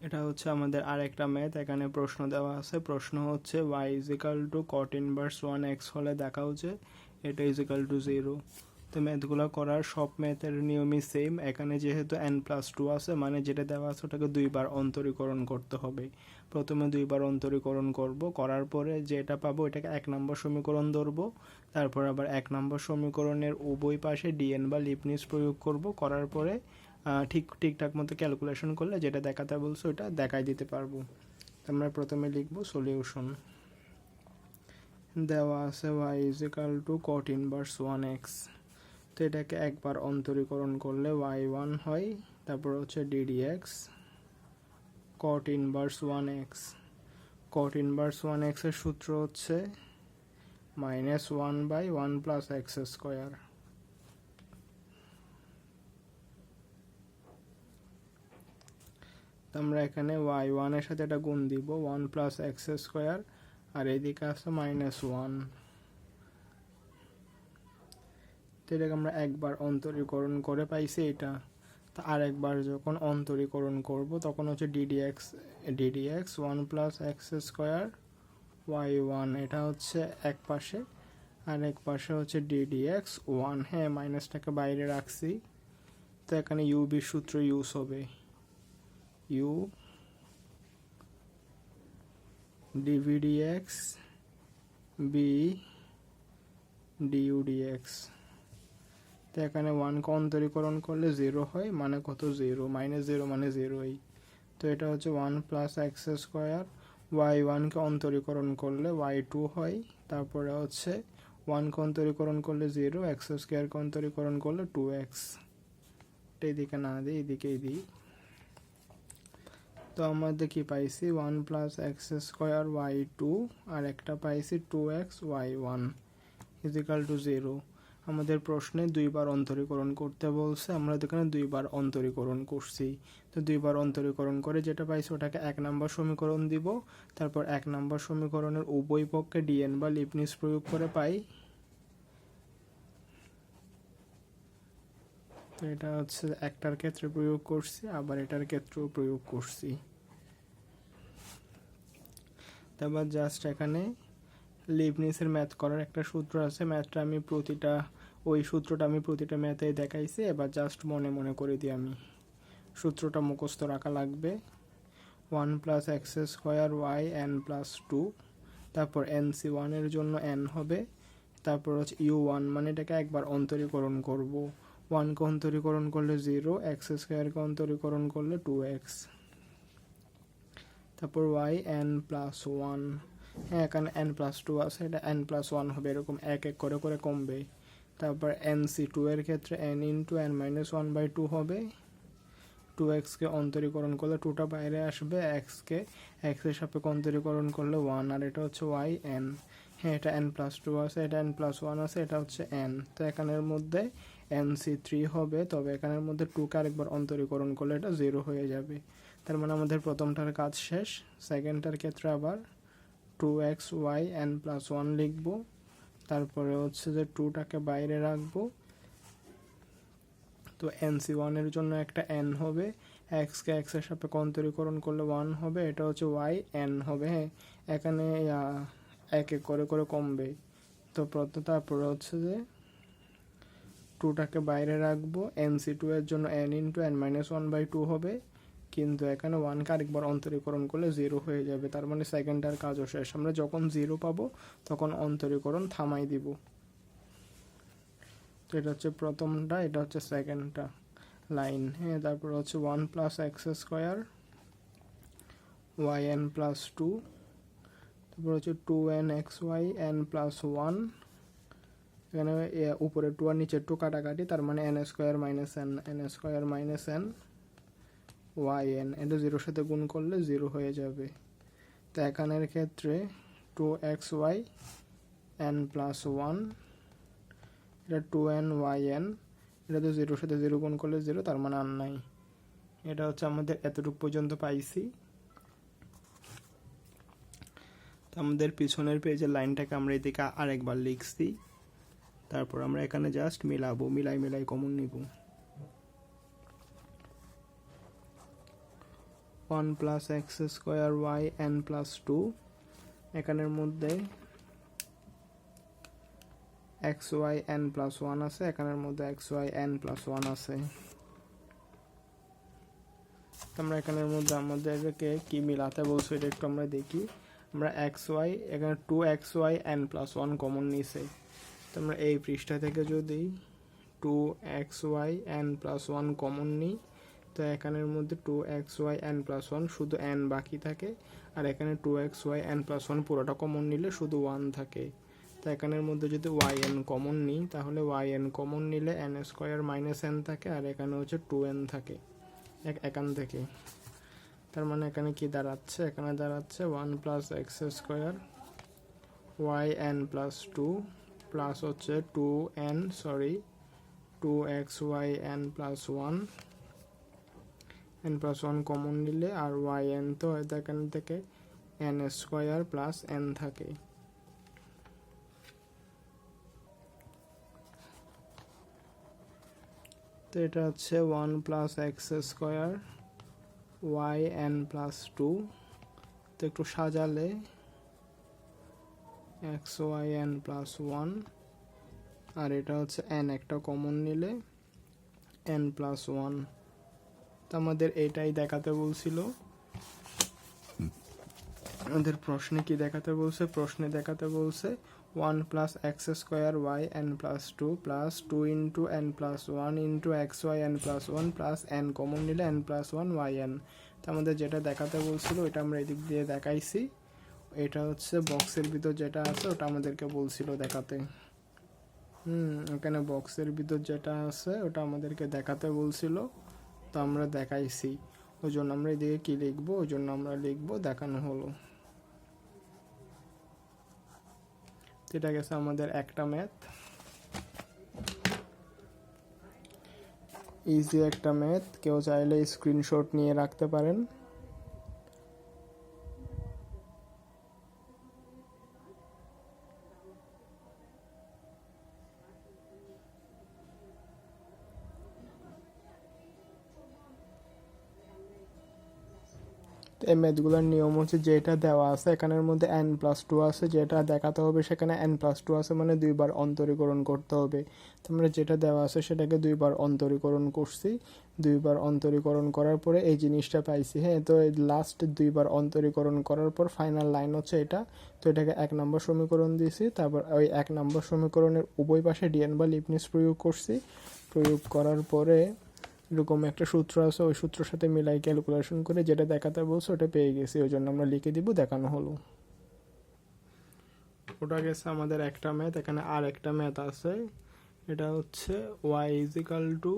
এটা হচ্ছে আমাদের আরেকটা ম্যাথ এখানে প্রশ্ন দেওয়া আছে। প্রশ্ন হচ্ছে Y is equal to cot inverse one X হলে দেখা হচ্ছে এটা ইজিক্যাল টু জিরো তো ম্যাথগুলো করার সব ম্যাথের নিয়মই সেম এখানে যেহেতু এন প্লাস টু আছে মানে যেটা দেওয়া আছে ওটাকে দুইবার অন্তরীকরণ করতে হবে। প্রথমে দুইবার অন্তরীকরণ করব, করার পরে যেটা পাবো এটাকে এক নম্বর সমীকরণ ধরবো, তারপর আবার এক নম্বর সমীকরণের উভয় পাশে ডিএন বা লিপনিস প্রয়োগ করব, করার পরে ঠিক, ঠিকঠাক মতো ক্যালকুলেশন করলে যেটা দেখাতে বলছো ওটা দেখাই দিতে পারব। আমরা প্রথমে লিখব সলিউশন দেওয়া আছে Y is equal to cot inverse one X তো এটাকে একবার অন্তরীকরণ করলে ওয়াই ওয়ান হয়, তারপর হচ্ছে D D X cot inverse one X cot inverse one এক্সের সূত্র হচ্ছে minus one by one plus X square আমরা এখানে ওয়াই ওয়ানের সাথে একটা গুণ দিব ওয়ান প্লাস এক্স স্কোয়ার আর এদিকে আছে মাইনাস ওয়ান তো এটাকে আমরা একবার অন্তরীকরণ করে পাইছি এটা। তা আরেকবার যখন অন্তরীকরণ করব, তখন হচ্ছে D D X D D X one plus X square Y one এটা হচ্ছে এক পাশে, আর এক পাশে হচ্ছে ডিডি এক্স ওয়ান হ্যাঁ মাইনাসটাকে বাইরে রাখছি। তো এখানে ইউবির সূত্র ইউজ হবে। U D V D X V D U D X. তো এখানে ওয়ানকে অন্তরীকরণ করলে জিরো হয় মানে কত? জিরো মাইনাস জিরো মানে জিরোই তো এটা হচ্ছে one plus X square Y ওয়ানকে অন্তরীকরণ করলে ওয়াই টু হয়, তারপরে হচ্ছে ওয়ানকে অন্তরীকরণ করলে জিরো এক্স স্কোয়ারকে অন্তরীকরণ করলে টু এক্স এইদিকে না দিই এদিকেই দিই তো আমাদের কি পাইছি one plus X square Y two আর একটা পাইছি two X Y one is equal to zero আমাদের প্রশ্নে দুইবার অন্তরীকরণ করতে বলছে, আমরা এখানে দুইবার অন্তরীকরণ করছি। তো দুইবার অন্তরীকরণ করে যেটা পাইছি ওটাকে এক নম্বর সমীকরণ দিব, তারপর এক নম্বর সমীকরণের উভয় পক্ষে ডিএন বা লিপনিস প্রয়োগ করে পাই। তো এটা হচ্ছে একটার ক্ষেত্রে প্রয়োগ করছি, আবার এটার ক্ষেত্রেও প্রয়োগ করছি। তারপর জাস্ট এখানে লিবনিসের ম্যাথ করার একটা সূত্র আছে। ম্যাথটা আমি প্রতিটা, ওই সূত্রটা আমি প্রতিটা ম্যাথেই দেখাইছি, এবার জাস্ট মনে মনে করে দিই আমি। সূত্রটা মুখস্থ রাখা লাগবে। One plus X square Y N plus two তারপর এন সি ওয়ানের জন্য এন হবে, তারপর হচ্ছে ইউ ওয়ান মানে এটাকে একবার অন্তরীকরণ করব। ওয়ানকে অন্তরীকরণ করলে জিরো এক্স স্কোয়ারকে অন্তরীকরণ করলে টু এক্স তারপর ওয়াই এন প্লাস ওয়ান হ্যাঁ এখানে এন প্লাস টু আছে, এটা এন প্লাস ওয়ান হবে, এরকম এক এক করে করে কমবে তারপর এন সি টু এর ক্ষেত্রে N into N minus one by two হবে। টু এক্সকে অন্তরীকরণ করলে টুটা বাইরে আসবে এক্সকে এক্সের সাপেক্ষে অন্তরীকরণ করলে ওয়ান আর এটা হচ্ছে ওয়াই এন হ্যাঁ এটা এন প্লাস টু আছে, এটা এন প্লাস ওয়ান আছে, এটা হচ্ছে এন তো এখানের মধ্যে এন সি থ্রি হবে, তবে এখানের মধ্যে টুকে আরেকবার অন্তরীকরণ করলে এটা জিরো হয়ে যাবে। তার মানে আমাদের প্রথমটার কাজ শেষ সেকেন্ডটার ক্ষেত্রে আবার two X Y N plus one লিখব। তারপরে হচ্ছে যে টুটাকে বাইরে রাখব। তো এন সি ওয়ানের জন্য একটা এন হবে এক্সকে এক্সের সাপেক্ষে অন্তরীকরণ করলে ওয়ান হবে, এটা হচ্ছে ওয়াই এন হবে হ্যাঁ। এখানে এক এক করে করে কমবে তো প্রথম তারপরে হচ্ছে যে টুটাকে বাইরে রাখব এন সি টু এর জন্য N into N minus one by two হবে, কিন্তু এখানে ওয়ানকে আরেকবার অন্তরীকরণ করলে জিরো হয়ে যাবে, তার মানে সেকেন্ডটার কাজও শেষ। আমরা যখন জিরো পাবো, তখন অন্তরীকরণ থামাই দিব। এটা হচ্ছে প্রথমটা, এটা হচ্ছে সেকেন্ডটা লাইন হ্যাঁ তারপর হচ্ছে one plus X square Y N plus two তারপর হচ্ছে two N X Y N plus one এখানে উপরে টু আর নিচে টু কাটাকাটি, তার মানে N square minus N N square minus N Y N এটা জিরোর সাথে গুণ করলে জিরো হয়ে যাবে। তো এখানের ক্ষেত্রে two X Y N plus one এটা টু এন ওয়াই এন এটা তো জিরোর সাথে জিরো গুণ করলে জিরো তার মানে আর নাই। এটা হচ্ছে আমাদের এতটুকু পর্যন্ত পাইছি। আমাদের পিছনের পেজের লাইনটাকে আমরা এদিকে আরেকবার লিখছি। তারপর আমরা এখানে জাস্ট মিলাবো, মিলাই মিলাই কমন নিব। One plus X square Y N plus two এখানের মধ্যে X Y N plus one আছে, এখানের মধ্যে X Y N plus one আছে। আমরা এখানের মধ্যে আমাদেরকে কি মিলাতে বলছো এটা একটু আমরা দেখি। আমরা এক্স ওয়াই এখানে two X Y N plus one common নিছে। তো আমরা এই পৃষ্ঠা থেকে যদি two X Y N plus one common নিই, তো এখানের মধ্যে two X Y N plus one শুধু এন বাকি থাকে, আর এখানে two X Y N plus one পুরোটা কমন নিলে শুধু ওয়ান থাকে। তো এখানের মধ্যে যদি ওয়াই এন কমন নিই, তাহলে ওয়াই এন কমন নিলে এন স্কোয়ার মাইনাস এন থাকে, আর এখানে হচ্ছে টু এন থাকে এখান থেকে। তার মানে এখানে কি দাঁড়াচ্ছে? এখানে দাঁড়াচ্ছে one plus X square Y N plus two plus হচ্ছে two N sorry two X Y N plus one N plus one common নিলে আর ওয়াই এন তো এখান থেকে এন স্কোয়ার প্লাস এন থাকে। তো এটা হচ্ছে one plus X square Y N plus two তো একটু সাজালে X Y N plus one, আর এটা হচ্ছে এন, একটা কমন নিলে এন প্লাস ওয়ান। তো আমাদের এটাই দেখাতে বলছিল। আমাদের প্রশ্নে কি দেখাতে বলছে? প্রশ্নে দেখাতে বলছে one plus X square Y N plus two plus two into N plus one into X Y N plus one plus N common নিলে N plus one Y N. তো আমাদের যেটা দেখাতে বলছিল এটা আমরা এদিক দিয়ে দেখাইছি। এটা হচ্ছে বক্সের ভিতর যেটা আছে, ওটা আমাদেরকে বলছিল দেখাতে। হুম এখানে বক্সের ভিতর যেটা আছে, ওটা আমাদেরকে দেখাতে বলছিল। তো আমরা দেখাইছি। ওই জন্য আমরা এদিকে কী লিখব? ওই জন্য আমরা লিখব, দেখানো হলো। এটা গেছে আমাদের একটা ম্যাথ। ইজি একটা ম্যাথ। কেউ চাইলে স্ক্রিনশট নিয়ে রাখতে পারেন। এই ম্যাথগুলোর নিয়ম হচ্ছে যেটা দেওয়া আছে, এখানের মধ্যে এন প্লাস টু আছে, যেটা দেখাতে হবে সেখানে এন প্লাস টু আছে মানে দুইবার অন্তরীকরণ করতে হবে। তো আমরা যেটা দেওয়া আছে সেটাকে দুইবার অন্তরীকরণ করছি। দুইবার অন্তরীকরণ করার পরে এই জিনিসটা পাইছি হ্যাঁ? তো লাস্ট দুইবার অন্তরীকরণ করার পর ফাইনাল লাইন হচ্ছে এটা। তো এটাকে এক নম্বর সমীকরণ দিয়েছি, তারপর ওই এক নম্বর সমীকরণের উভয় পাশে ডিএন বা লিপনিস প্রয়োগ করছি। প্রয়োগ করার পরে এরকম একটা সূত্র আছে, ওই সূত্রের সাথে মিলাই ক্যালকুলেশন করে যেটা দেখাতে বলছে ওটা পেয়ে গেছি, ওই জন্য আমরা লিখে দিব, দেখানো হলো। ওটা গেছে আমাদের একটা ম্যাথ এখানে আর একটা ম্যাথ আছে। এটা হচ্ছে Y is equal to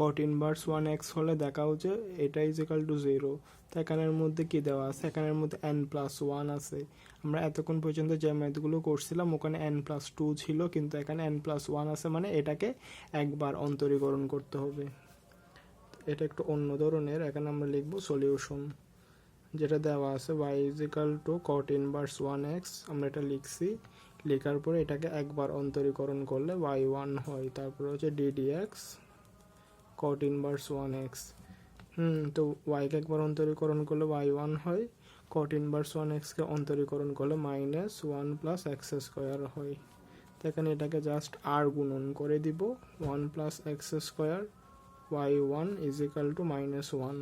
cot inverse one X হলে দেখা হচ্ছে এটা ইজিক্যাল টু জিরো তো এখানের মধ্যে কি দেওয়া আছে? এখানের মধ্যে এন প্লাস ওয়ান আছে। আমরা এতক্ষণ পর্যন্ত যে ম্যাথগুলো করছিলাম, ওখানে এন প্লাস টু ছিল, কিন্তু এখানে এন প্লাস ওয়ান আছে মানে এটাকে একবার অন্তরীকরণ করতে হবে। এটা একটু অন্য ধরনের, এখানে আমরা লিখব সলিউশন যেটা দেওয়া আছে Y is equal to cot inverse one X আমরা এটা লিখছি, লেখার পরে এটাকে একবার অন্তরীকরণ করলে ওয়াই ওয়ান হয়, তারপরে হচ্ছে D D X cot inverse one X হুম, তো ওয়াইকে একবার অন্তরীকরণ করলে ওয়াই ওয়ান হয় কট ইনভার্স ওয়ান এক্সকে অন্তরীকরণ করলে minus one plus X square হয়। এখানে এটাকে জাস্ট আর গুণন করে দিব। One plus X square Y one is equal to minus one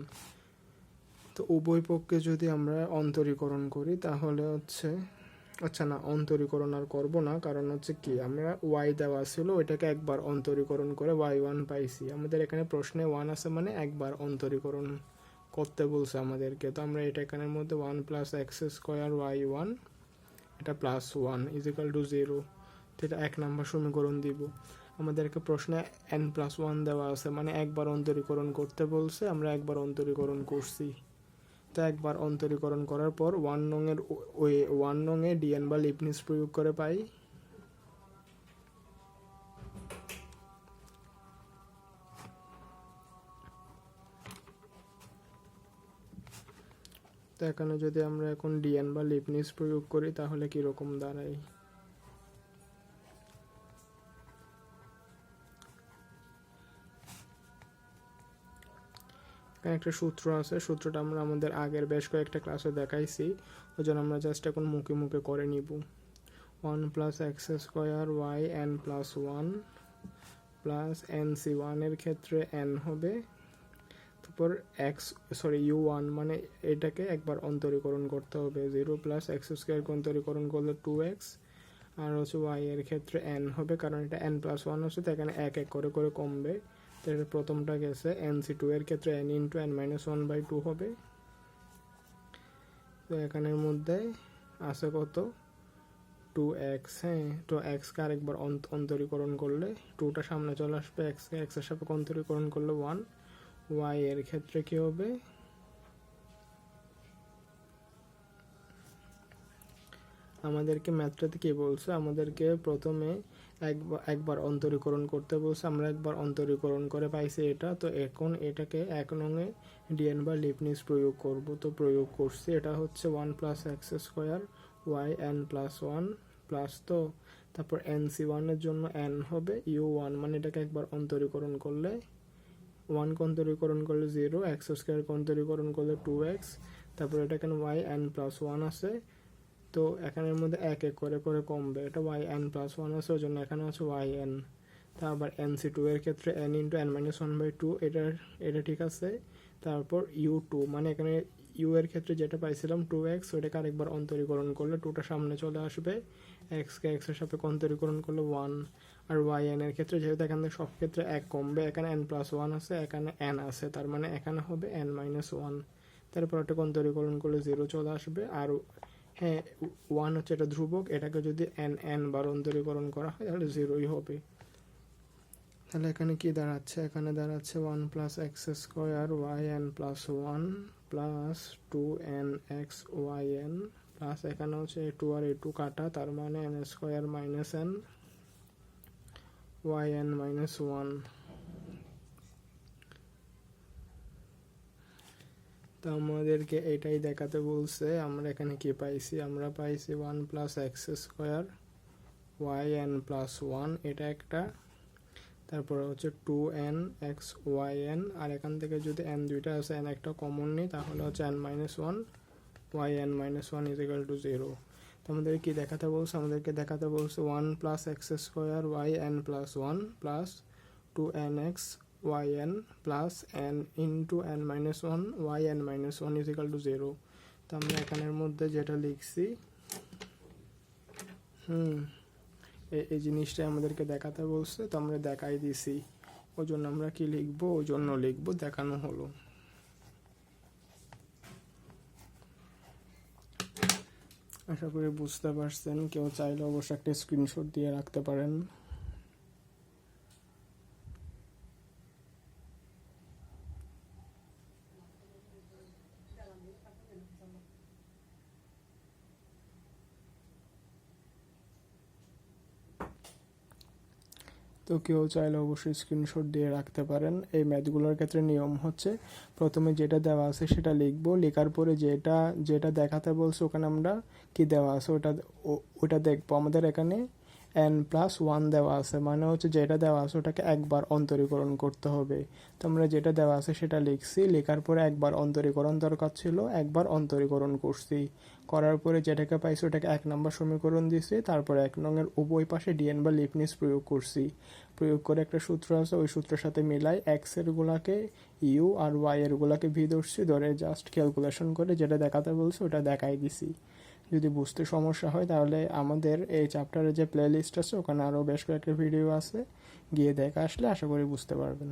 তো উভয় পক্ষে যদি আমরা অন্তরীকরণ করি, তাহলে হচ্ছে আচ্ছা না, অন্তরীকরণ আর করব না, কারণ হচ্ছে কি, আমরা ওয়াই দেওয়া ছিল, ওইটাকে একবার অন্তরীকরণ করে ওয়াই ওয়ান পাইছি। আমাদের এখানে প্রশ্নে ওয়ান আছে মানে একবার অন্তরীকরণ। করতে বলছে আমাদেরকে। তো আমরা এটা এখানের মধ্যে one plus X square Y one এটা plus one is equal to zero তো এটা এক নাম্বার সমীকরণ দিব। আমাদেরকে প্রশ্নে এন প্লাস ওয়ান দেওয়া আছে মানে একবার অন্তরীকরণ করতে বলছে, আমরা একবার অন্তরীকরণ করছি। তো একবার অন্তরীকরণ করার পর ওয়ান নংয়ের ওয়ান নংয়ে ডিএন বা লিপনিস প্রয়োগ করে পাই। এখানে যদি আমরা এখন ডিএন বা লিপনিস প্রয়োগ করি, তাহলে কীরকম দাঁড়ায়? এখানে একটা সূত্র আছে, সূত্রটা আমরা আমাদের আগের বেশ কয়েকটা ক্লাসে দেখাইছি। ওই জন্য আমরা জাস্ট এখন মুখে মুখে করে নিব। One plus X square Y N plus one plus N C ওয়ানের ক্ষেত্রে এন হবে। তারপর এক্স সরি ইউ ওয়ান মানে এটাকে একবার অন্তরীকরণ করতে হবে। জিরো প্লাস এক্স স্কোয়ারকে অন্তরীকরণ করলে টু এক্স আর হচ্ছে ওয়াই এর ক্ষেত্রে এন হবে, কারণ এটা এন প্লাস ওয়ান হচ্ছে তো এখানে এক এক করে করে কমবে। তো এটা প্রথমটা গেছে এন সি টু এর ক্ষেত্রে N into N minus one by two হবে। তো এখানের মধ্যে আছে কত? টু এক্স হ্যাঁ তো এক্সকে আরেকবার অন্ত- অন্তরীকরণ করলে টুটা সামনে চলে আসবে এক্সকে এক্সের সাথে অন্তরীকরণ করলে ওয়ান ওয়াই এর ক্ষেত্রে কি হবে? আমাদেরকে ম্যাথটাতে কি বলছে? আমাদেরকে প্রথমে একবার একবার অন্তরীকরণ করতে বলছে। আমরা একবার অন্তরীকরণ করে পাইছি এটা। তো এখন এটাকে এক নঙে ডিএন বা লিপনিস প্রয়োগ করব। তো প্রয়োগ করছি। এটা হচ্ছে one plus X square Y N plus one plus তো তারপর এন সি ওয়ানের জন্য এন হবে। ইউ ওয়ান মানে এটাকে একবার অন্তরীকরণ করলে ওয়ান অন্তরীকরণ করলে জিরো এক্স স্কোয়ার অন্তরীকরণ করলে টু এক্স তারপর এটা এখানে ওয়াই এন প্লাস ওয়ান আছে, তো এখানের মধ্যে এক এক করে করে কমবে, এটা ওয়াই এন প্লাস ওয়ান আছে ওই জন্য এখানে আছে ওয়াই এন তা আবার এন সি টু এর ক্ষেত্রে N into N minus one by two এটার এটা ঠিক আছে, তারপর ইউ টু মানে এখানে ইউ এর ক্ষেত্রে যেটা পাইছিলাম টু এক্স ওইটাকে আরেকবার অন্তরীকরণ করলে টুটা সামনে চলে আসবে এক্সকে এক্সের সাথে অন্তরীকরণ করলে ওয়ান আর ওয়াই এন এর ক্ষেত্রে যেহেতু এখানে সব ক্ষেত্রে এক কমবে, এখানে এন প্লাস ওয়ান আছে, এখানে এন আছে, তার মানে এখানে হবে এন মাইনাস ওয়ান তারপর একটা অন্তরীকরণ করলে জিরো চলে আসবে, আর হ্যাঁ ওয়ান হচ্ছে এটা ধ্রুবক, এটাকে যদি এন এন বার অন্তরীকরণ করা হয়, তাহলে জিরোই হবে। তাহলে এখানে কি দাঁড়াচ্ছে? এখানে দাঁড়াচ্ছে one plus X square Y N plus one plus two N X Y N plus এখানে হচ্ছে এ টু আর এ টু কাটা, তার মানে N square minus N Y N minus one তো আমাদেরকে এটাই দেখাতে বলছে, আমরা এখানে কি পাইছি? আমরা পাইছি one plus X square Y N plus one এটা একটা। তারপরে হচ্ছে two N X Y N আর এখান থেকে যদি এন দুইটা আছে এন একটা কমন নিই, তাহলে হচ্ছে n minus one y n minus one is equal to zero তো আমাদের কি দেখাতে বলছে, আমাদেরকে দেখাতে বলছে one plus x square y n plus one plus two n x y n plus n into n minus one y n minus one is equal to zero তো আমরা এখানের মধ্যে যেটা লিখছি, হুম এই জিনিসটাই আমাদেরকে দেখাতে বলছে, তো আমরা দেখাই দিছি। ওই জন্য আমরা কি লিখব? ওই জন্য লিখব, দেখানো হলো। আশা করি বুঝতে পারছেন। কেউ চাইলে অবশ্যই একটা স্ক্রিনশট দিয়ে রাখতে পারেন। তো কেউ চাইলে অবশ্যই স্ক্রিনশট দিয়ে রাখতে পারেন। এই ম্যাথগুলোর ক্ষেত্রে নিয়ম হচ্ছে, প্রথমে যেটা দেওয়া আছে সেটা লিখব। লেখার পরে যেটা যেটা দেখাতে বলছে ওখানে আমরা কি দেওয়া আছে ওটা ওটা দেখব। আমাদের এখানে এন প্লাস ওয়ান দেওয়া আছে মানে হচ্ছে যেটা দেওয়া আছে ওটাকে একবার অন্তরীকরণ করতে হবে। তো আমরা যেটা দেওয়া আছে সেটা লিখছি, লেখার পরে একবার অন্তরীকরণ দরকার ছিল, একবার অন্তরীকরণ করছি। করার পরে যেটাকে পাইছি ওটাকে এক নম্বর সমীকরণ দিছি, তারপরে এক নঙের উভয় পাশে ডিএন বা লিপনিস প্রয়োগ করছি। প্রয়োগ করে একটা সূত্র আছে, ওই সূত্রের সাথে মিলাই এক্সের গুলাকে ইউ আর ওয়াই এর গুলাকে ভি ধরছি, ধরে জাস্ট ক্যালকুলেশন করে যেটা দেখাতে বলছে ওটা দেখাই দিছি। যদি বুঝতে সমস্যা হয়, তাহলে আমাদের এই চ্যাপ্টারের যে প্লেলিস্ট আছে, ওখানে আরও বেশ কয়েকটা ভিডিও আছে। গিয়ে দেখা আসলে আশা করি বুঝতে পারবেন।